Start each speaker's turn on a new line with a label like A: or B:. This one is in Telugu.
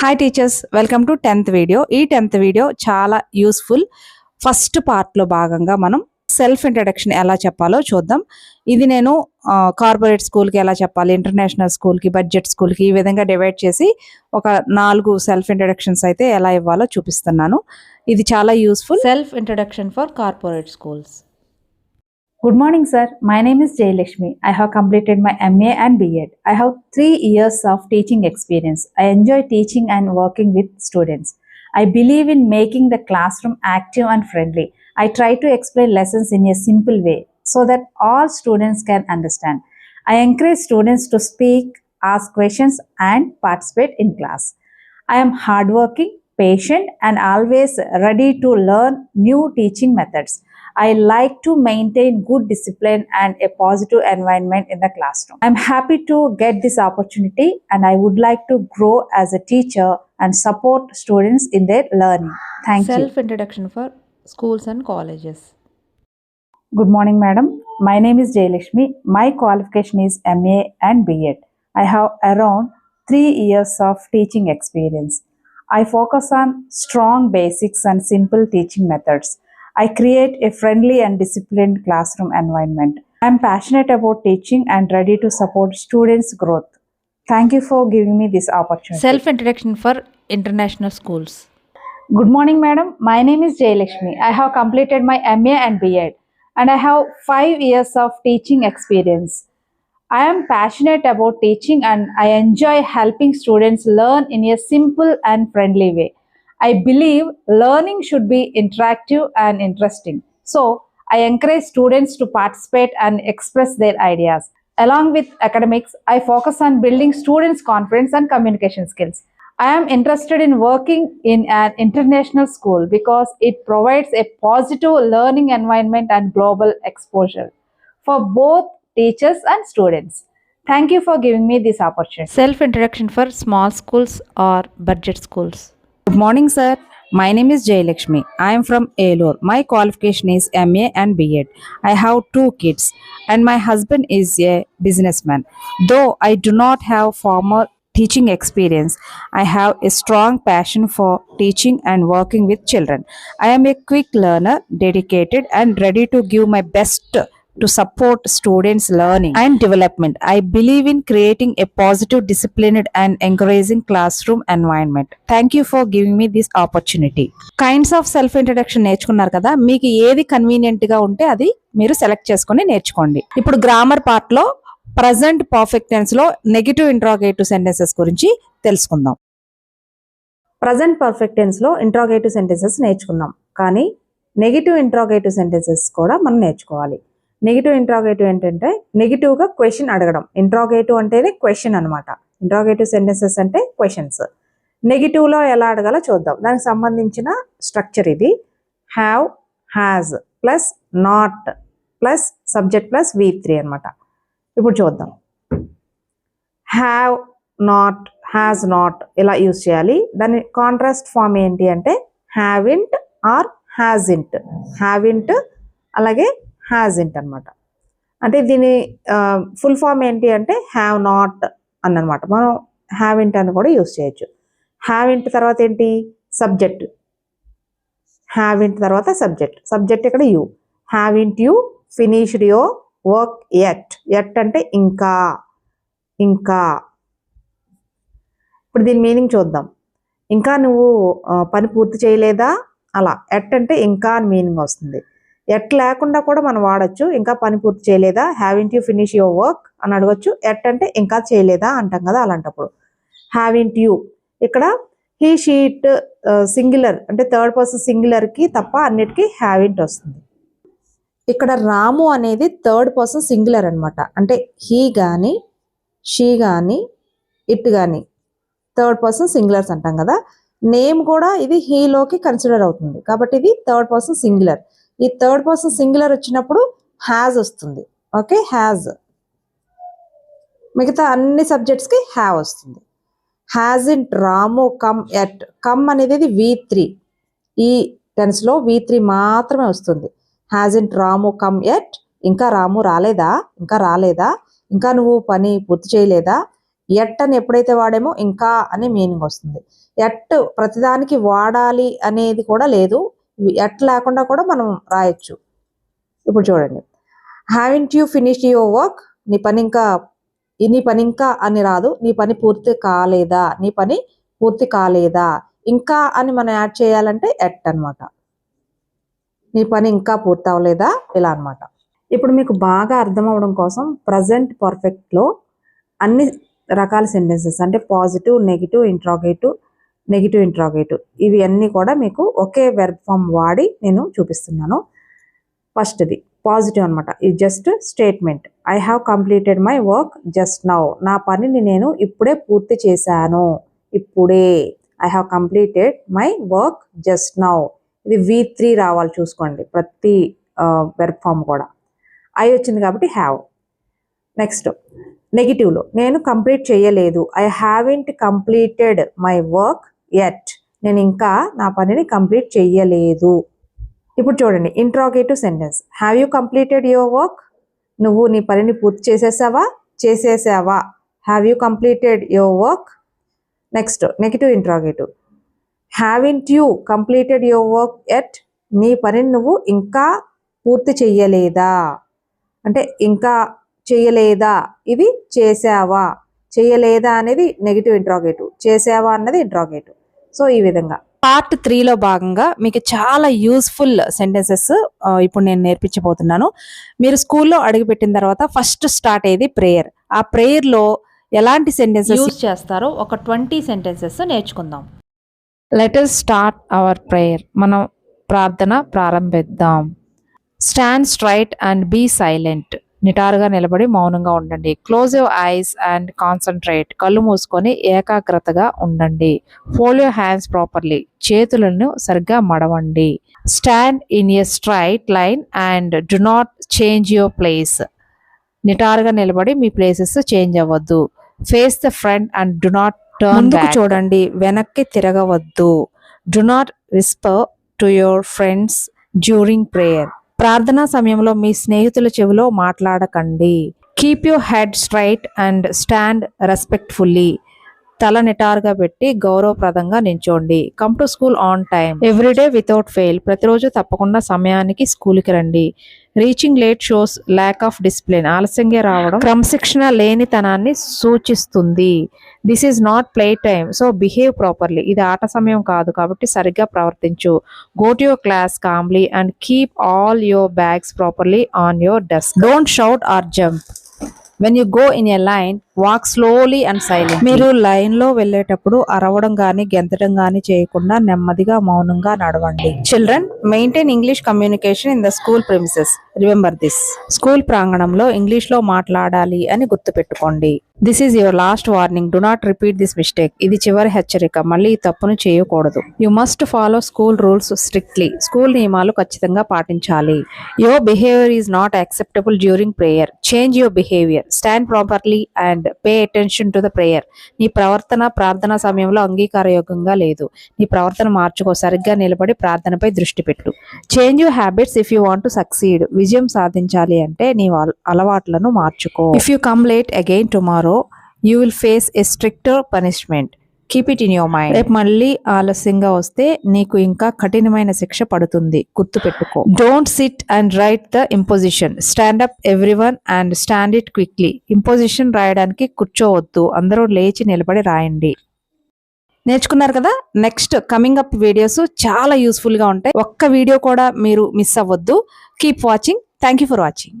A: Hi teachers welcome to tenth video ఈ టెన్త్ వీడియో చాలా యూస్ఫుల్ ఫస్ట్ పార్ట్లో భాగంగా మనం సెల్ఫ్ ఇంట్రడక్షన్ ఎలా చెప్పాలో చూద్దాం. ఇది నేను కార్పొరేట్ స్కూల్కి ఎలా చెప్పాలి ఇంటర్నేషనల్ స్కూల్కి బడ్జెట్ స్కూల్కి ఈ విధంగా డివైడ్ చేసి ఒక నాలుగు సెల్ఫ్ ఇంట్రడక్షన్స్ అయితే ఎలా ఇవ్వాలో చూపిస్తున్నాను. ఇది చాలా useful
B: self introduction for corporate schools
C: Good morning, sir. My name is Jayalakshmi. I have completed my MA and BEd. I have three years of teaching experience. I enjoy teaching and working with students. I believe in making the classroom active and friendly. I try to explain lessons in a simple way so that all students can understand. I encourage students to speak, ask questions, and participate in class. I am hardworking, patient, and always ready to learn new teaching methods. I like to maintain good discipline and a positive environment in the classroom. I'm happy to get this opportunity and I would like to grow as a teacher and support students in their learning. Thank you.
B: Self introduction for schools and colleges.
C: Good morning, madam. My name is Jayalakshmi. My qualification is MA and BEd. I have around three years of teaching experience. I focus on strong basics and simple teaching methods. I create a friendly and disciplined classroom environment. I am passionate about teaching and ready to support students' growth. Thank you for giving me this opportunity.
B: Self introduction for international schools.
C: Good morning, madam. My name is Jayalakshmi. I have completed my MA and BEd, and I have five years of teaching experience. I am passionate about teaching and I enjoy helping students learn in a simple and friendly way. I believe learning should be interactive and interesting. So, I encourage students to participate and express their ideas. Along with academics, I focus on building students' confidence and communication skills. I am interested in working in an international school because it provides a positive learning environment and global exposure for both teachers and students. Thank you for giving me this opportunity.
B: Self introduction for small schools or budget schools.
A: Good morning, sir. My name is Jayalakshmi. I am from Elore. My qualification is MA and BEd. I have two kids, and my husband is a businessman. Though I do not have formal teaching experience, I have a strong passion for teaching and working with children. I am a quick learner, dedicated, and ready to give my best to support students' learning and development. I believe in creating a positive, disciplined, and encouraging classroom environment. Thank you for giving me this opportunity kinds of self introduction నేర్చుకున్నారు కదా మీకు ఏది కన్వీనియంట్గా ఉంటే అది మీరు సెలెక్ట్ చేసుకొని నేర్చుకోండి. ఇప్పుడు గ్రామర్ పార్ట్లో ప్రజెంట్ పర్ఫెక్ట్ టెన్స్లో నెగిటివ్ ఇంట్రాగేటివ్ సెంటెన్సెస్ గురించి తెలుసుకుందాం. ప్రజెంట్ పర్ఫెక్ట్ టెన్స్లో ఇంట్రాగేటివ్ సెంటెన్సెస్ నేర్చుకున్నాం. కానీ నెగిటివ్ ఇంట్రాగేటివ్ సెంటెన్సెస్ కూడా మనం నేర్చుకోవాలి. నెగిటివ్ ఇంట్రాగేటివ్ ఏంటంటే నెగిటివ్గా క్వశ్చన్ అడగడం. ఇంట్రాగేటివ్ అంటేనే క్వశ్చన్ అనమాట ఇంట్రాగేటివ్ సెంటెన్సెస్ అంటే క్వశ్చన్స్ నెగిటివ్లో ఎలా అడగాలో చూద్దాం. దానికి సంబంధించిన స్ట్రక్చర్ ఇది. Have has plus not plus subject plus V three అనమాట ఇప్పుడు చూద్దాం. హ్యావ్ నాట్ హ్యాజ్ నాట్ ఇలా యూజ్ చేయాలి? దాని కాంట్రాస్ట్ ఫామ్ ఏంటి అంటే హ్యావ్ ఇంట్ ఆర్ హ్యాజ్ ఇంట్ హ్యావ్ ఇంట్ అలాగే హ్యాజ్ ఇంట్ అనమాట అంటే దీని ఫుల్ ఫామ్ ఏంటి అంటే హ్యావ్ నాట్ అన్నమాట. మనం హ్యావ్ ఇంట్ అని కూడా యూస్ చేయొచ్చు. హ్యావ్ ఇంట్ తర్వాత ఏంటి? సబ్జెక్ట్ హ్యావ్ ఇంట్ తర్వాత సబ్జెక్ట్ సబ్జెక్ట్ ఇక్కడ you haven't you finished your work yet yet అంటే ఇంకా. ఇంకా. ఇప్పుడు దీని మీనింగ్ చూద్దాం. ఇంకా నువ్వు పని పూర్తి చేయలేదా? అలా. ఎట్ అంటే ఇంకా అని మీనింగ్ వస్తుంది. ఎట్ లేకుండా కూడా మనం వాడచ్చు. ఇంకా పని పూర్తి చేయలేదా? Haven't you finish your work అని అడగచ్చు. ఎట్ అంటే ఇంకా చేయలేదా అంటాం కదా అలాంటప్పుడు. హ్యావింట్ యూ ఇక్కడ హీ షీట్ సింగులర్ అంటే థర్డ్ పర్సన్ సింగులర్కి తప్ప అన్నిటికీ హ్యావింట్ వస్తుంది. ఇక్కడ రాము అనేది థర్డ్ పర్సన్ సింగులర్ అనమాట అంటే హీ కానీ షీ కానీ ఇట్ కానీ థర్డ్ పర్సన్ సింగులర్స్ అంటాం కదా. నేమ్ కూడా ఇది హీలోకి కన్సిడర్ అవుతుంది. కాబట్టి ఇది థర్డ్ పర్సన్ సింగులర్ ఈ థర్డ్ పర్సన్ సింగులర్ వచ్చినప్పుడు హ్యాజ్ వస్తుంది. ఓకే? హ్యాజ్ మిగతా అన్ని సబ్జెక్ట్స్కి హ్యావ్ వస్తుంది. Hasn't Ramu come yet. Come అనేది వి త్రీ ఈ టెన్స్లో వి త్రీ మాత్రమే వస్తుంది. Hasn't Ramu come yet. ఇంకా రాము రాలేదా? ఇంకా రాలేదా? ఇంకా నువ్వు పని పూర్తి చేయలేదా? ఎట్ అని ఎప్పుడైతే వాడేమో ఇంకా అనే మీనింగ్ వస్తుంది. ఎట్ ప్రతిదానికి వాడాలి అనేది కూడా లేదు. ఎట్ లేకుండా కూడా మనం రాయొచ్చు. ఇప్పుడు చూడండి. Haven't you finish your work నీ పని ఇంకా నీ పని ఇంకా అని రాదు. నీ పని పూర్తి కాలేదా? నీ పని పూర్తి కాలేదా? ఇంకా అని మనం యాడ్ చేయాలంటే ఎట్ అన్నమాట. నీ పని ఇంకా పూర్తి అవ్వలేదా? ఇలా అన్నమాట. ఇప్పుడు మీకు బాగా అర్థం అవడం కోసం ప్రజెంట్ పర్ఫెక్ట్లో అన్ని రకాల సెంటెన్సెస్ అంటే positive negative interrogative negative interrogative ఇవి అన్నీ కూడా మీకు ఒకే వెర్బ్ ఫామ్ వాడి నేను చూపిస్తున్నాను. ఫస్ట్ది పాజిటివ్ అనమాట ఇది just statement I have completed my work just now నా పనిని నేను ఇప్పుడే పూర్తి చేశాను. ఇప్పుడే. I have completed my work just now ఇది వి త్రీ రావాలి చూసుకోండి. ప్రతి వెర్బ్ ఫామ్ కూడా. ఐ వచ్చింది కాబట్టి హ్యావ్ నెక్స్ట్ నెగిటివ్లో నేను కంప్లీట్ చేయలేదు. I haven't completed my work yet నేను ఇంకా నా పనిని కంప్లీట్ చెయ్యలేదు. ఇప్పుడు చూడండి interrogative sentence have you completed your work నువ్వు నీ పనిని పూర్తి చేసేసావా? చేసేసావా? Have you completed your work next negative interrogative haven't you completed your work yet నీ పనిని నువ్వు ఇంకా పూర్తి చెయ్యలేదా? అంటే ఇంకా చెయ్యలేదా? ఇది చేసావా? చేయలేదా అనేది నెగిటివ్ ఇంట్రాగేటివ్ చేసావా అన్నది ఇంట్రాగేటివ్ సో ఈ విధంగా. పార్ట్ త్రీలో భాగంగా మీకు చాలా యూస్ఫుల్ సెంటెన్సెస్ ఇప్పుడు నేను నేర్పించబోతున్నాను. మీరు స్కూల్లో అడుగుపెట్టిన తర్వాత ఫస్ట్ స్టార్ట్ అయ్యేది ప్రేయర్. ఆ ప్రేయర్లో ఎలాంటి సెంటెన్సెస్
B: యూజ్ చేస్తారో ఒక ట్వంటీ సెంటెన్సెస్ నేర్చుకుందాం.
A: Let us start our prayer మనం ప్రార్థన ప్రారంభిద్దాం. Stand straight and be silent నిటారుగా నిలబడి మౌనంగా ఉండండి. Close your eyes and concentrate కళ్ళు మూసుకొని ఏకాగ్రతగా ఉండండి. ఫోల్ యువర్ హ్యాండ్స్ ప్రాపర్లీ చేతులను సరిగ్గా మడవండి. Stand in a straight line and do not change your place నిటారుగా నిలబడి మీ ప్లేసెస్ చేంజ్ అవ్వద్దు. Face the front and do not turn చూడండి. వెనక్కి తిరగవద్దు. Do not whisper to your friends during prayer ప్రార్థనా సమయంలో మీ స్నేహితుల చెవిలో మాట్లాడకండి. Keep your head straight and stand respectfully తల నిటారుగా పెట్టి గౌరవప్రదంగా నించోండి. Come to school on time everyday without fail ప్రతిరోజు తప్పకుండా సమయానికి స్కూల్కి రండి. Reaching late shows lack of discipline ఆలస్యంగా రావడం క్రమశిక్షణ లేనితనాన్ని సూచిస్తుంది. This is not play time so behave properly ఇది ఆట సమయం కాదు కాబట్టి సరిగ్గా ప్రవర్తించు. Go to your class calmly and keep all your bags properly on your desk don't shout or jump when you go in a line walk slowly and silent మీరు లైన్లో వెళ్ళేటప్పుడు అరవడం గాని గెంతడం గాని చేయకుండా నెమ్మదిగా మౌనంగా నడవండి. Children maintain English communication in the school premises remember this school ప్రాంగణంలో ఇంగ్లీష్లో మాట్లాడాలి అని గుర్తుపెట్టుకోండి. This is your last warning do not repeat this mistake ఇది చివరి హెచ్చరిక. మళ్ళీ ఈ తప్పును చేయకూడదు. You must follow school rules strictly school నియమాలు ఖచ్చితంగా పాటించాలి. Your behaviour is not acceptable during prayer change your behaviour stand properly and pay attention to the prayer నీ ప్రవర్తన ప్రార్థన సమయంలో అంగీకారయోగ్యంగా లేదు. నీ ప్రవర్తన మార్చుకో. సరిగ్గా నిలబడి ప్రార్థనపై దృష్టి పెట్టు. Change you habits if you want to succeed విజయం సాధించాలి అంటే నీ అలవాట్లను మార్చుకో. If you come late again tomorrow you will face a stricter punishment keep it in your mind రేపు మళ్ళీ ఆలస్యంగా వస్తే నీకు ఇంకా కఠినమైన శిక్ష పడుతుంది. గుర్తుపెట్టుకో. Don't sit and write the imposition stand up every one and stand it quickly imposition రాయడానికి కూర్చోవద్దు. అందరూ లేచి నిలబడి రాయండి. నేర్చుకున్నారు కదా? నెక్స్ట్ కమింగ్ అప్ వీడియోస్ చాలా యూస్ఫుల్గా ఉంటాయి. ఒక్క వీడియో కూడా మీరు మిస్ అవ్వద్దు. Keep watching thank you for watching